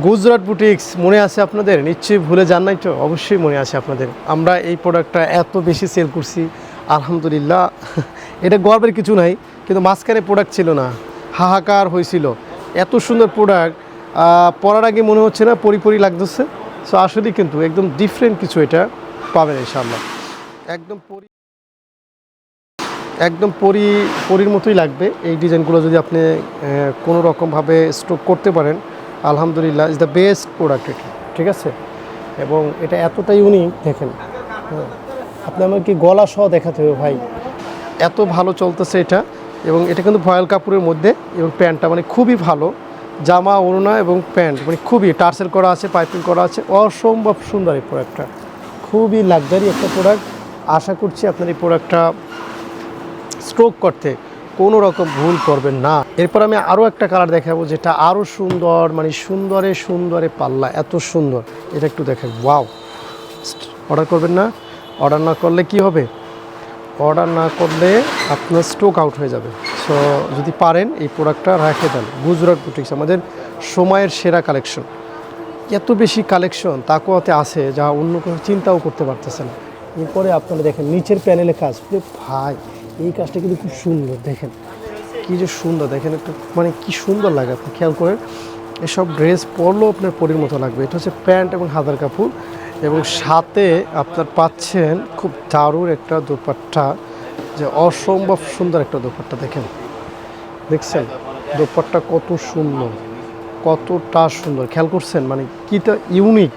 Gujarat boutiques মনে আছে আপনাদের? নিশ্চয়ই ভুলে যান নাই তো? অবশ্যই মনে আছে আপনাদের। আমরা এই প্রোডাক্টটা এত বেশি সেল করছি, আলহামদুলিল্লাহ। এটা গর্বের কিছু নাই, কিন্তু মাঝখানে প্রোডাক্ট ছিল না। হাহাকার হয়েছিল। এত সুন্দর প্রোডাক্ট পরার আগে মনে হচ্ছে না পরিপরি লাগতেছে। সো আসলে কিন্তু একদম ডিফারেন্ট কিছু এটা পাবেন ইনশাআল্লাহ। একদম পরি একদম পরি, পরির মতোই লাগবে। এই ডিজাইনগুলো যদি আপনি কোনো রকমভাবে স্টক করতে পারেন আলহামদুলিল্লাহ ইজ দ্য বেস্ট প্রোডাক্ট এটা, ঠিক আছে? এবং এটা এতটাই ইউনিক দেখেন হ্যাঁ আপনি আমাকে গলা সহ দেখাতে হবে ভাই। এত ভালো চলতেছে এটা, এবং এটা কিন্তু ভয়াল কাপড়ের মধ্যে, এবং প্যান্টটা মানে খুবই ভালো, জামা, ওড়না এবং প্যান্ট মানে খুবই, টার্সেল করা আছে, পাইপিং করা আছে, অসম্ভব সুন্দর এই প্রোডাক্টটা খুবই লাক্সারি একটা প্রোডাক্ট আশা করছি আপনার এই প্রোডাক্টটা স্ট্রোক করতে কোনো রকম ভুল করবেন না। এরপর আমি আরও একটা কালার দেখাবো যেটা আরও সুন্দর মানে সুন্দরে সুন্দরে পাল্লা, এত সুন্দর। এটা একটু দেখেন ওয়াও অর্ডার করবেন না? অর্ডার না করলে কি হবে? অর্ডার না করলে আপনার স্টক আউট হয়ে যাবে। সো যদি পারেন এই প্রোডাক্টটা রেখে দেন। গুজরাট বুটিক্স আমাদের সময়ের সেরা কালেকশন এত বেশি কালেকশন তা তাকুয়াতে আছে যা অন্য কোনো চিন্তাও করতে পারতেছে না। এরপরে আপনারা দেখেন, নিচের প্যানেলে কাজ। ভাই! এই কাজটা কিন্তু খুব সুন্দর, দেখেন। কি যে সুন্দর, দেখেন একটু মানে কি সুন্দর লাগে আপনি, খেয়াল করেন, এসব ড্রেস পরলেও আপনার পরির মতো লাগবে। এটা হচ্ছে প্যান্ট এবং হাতার কাপড় এবং সাথে আপনার পাচ্ছেন খুব দারুণ একটা দোপাট্টা, যে অসম্ভব সুন্দর একটা দোপাট্টা, দেখেন। দেখছেন? দোপাট্টা কত সুন্দর, কতটা সুন্দর। খেয়াল করছেন? মানে কিটা ইউনিক,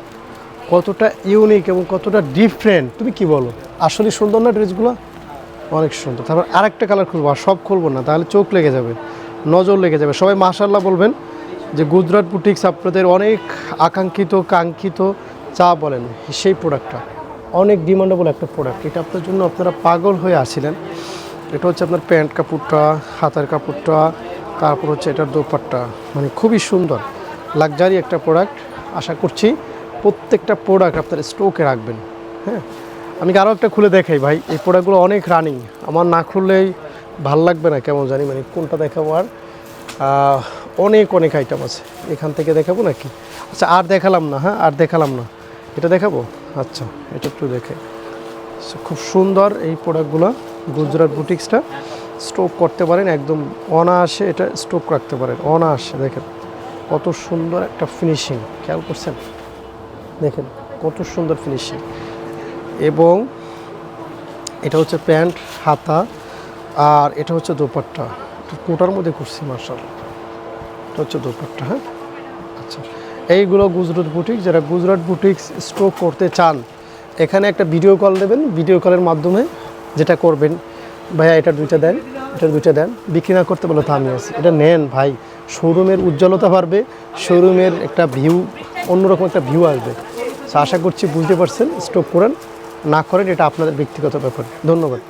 কতটা ইউনিক এবং কতটা ডিফারেন্ট তুমি কি বলো? আসলে সুন্দর না ড্রেসগুলো? অনেক সুন্দর। তারপর আরেকটা কালার খুলবো, আর সব খুলবো না, তাহলে চোখ লেগে যাবে, নজর লেগে যাবে। সবাই মাশাল্লাহ বলবেন যে গুজরাট বুটিক্স আপনাদের অনেক আকাঙ্ক্ষিত, কাঙ্ক্ষিত চা বলেন, সেই প্রোডাক্টটা অনেক ডিমান্ডেবল একটা প্রোডাক্ট এটা আপনার জন্য আপনারা পাগল হয়ে আসছিলেন। এটা হচ্ছে আপনার প্যান্ট কাপড়টা, হাতার কাপড়টা, তারপর হচ্ছে এটার দোপাট্টা। মানে খুবই সুন্দর লাক্সারি একটা প্রোডাক্ট আশা করছি প্রত্যেকটা প্রোডাক্ট আপনার স্টোকে রাখবেন হ্যাঁ? আমি আরও একটা খুলে দেখাই ভাই? এই প্রোডাক্টগুলো অনেক রানিং আমার না খুললেই ভালো লাগবে না কেমন জানি মানে কোনটা দেখাবো আর অনেক অনেক আইটেম আছে। এখান থেকে দেখাবো নাকি? আচ্ছা আর দেখালাম না হ্যাঁ? আর দেখালাম না। এটা দেখাবো? আচ্ছা এটা একটু দেখে। So, খুব সুন্দর এই প্রোডাক্টগুলো গুজরাট বুটিক্সটা। স্টোক করতে পারেন একদম অনায়াসে এটা স্টোক রাখতে পারেন অনায়াসে। দেখেন কত সুন্দর একটা ফিনিশিং খেয়াল করছেন? দেখেন কত সুন্দর ফিনিশিং এবং এটা হচ্ছে প্যান্ট, হাতা আর এটা হচ্ছে দোপাট্টা। কোটার মধ্যে করছি মার্শাল এটা হচ্ছে দোপাট্টা হ্যাঁ? আচ্ছা। এইগুলো গুজরাট বুটিক, যারা গুজরাট বুটিক্স স্ট্রোক করতে চান, এখানে একটা ভিডিও কল দেবেন। ভিডিও কলের মাধ্যমে যেটা করবেন, ভাইয়া, এটা দুইটা দেন, এটা দুইটা দেন। বিক্রি না করতে বলে তো আমি আছি। এটা নেন, ভাই। শোরুমের উজ্জ্বলতা বাড়বে, শোরুমের একটা ভিউ, অন্যরকম একটা ভিউ আসবে। আশা করছি বুঝতে পারছেন, স্টক করেন। না করেন এটা আপনাদের ব্যক্তিগত ব্যাপার। ধন্যবাদ।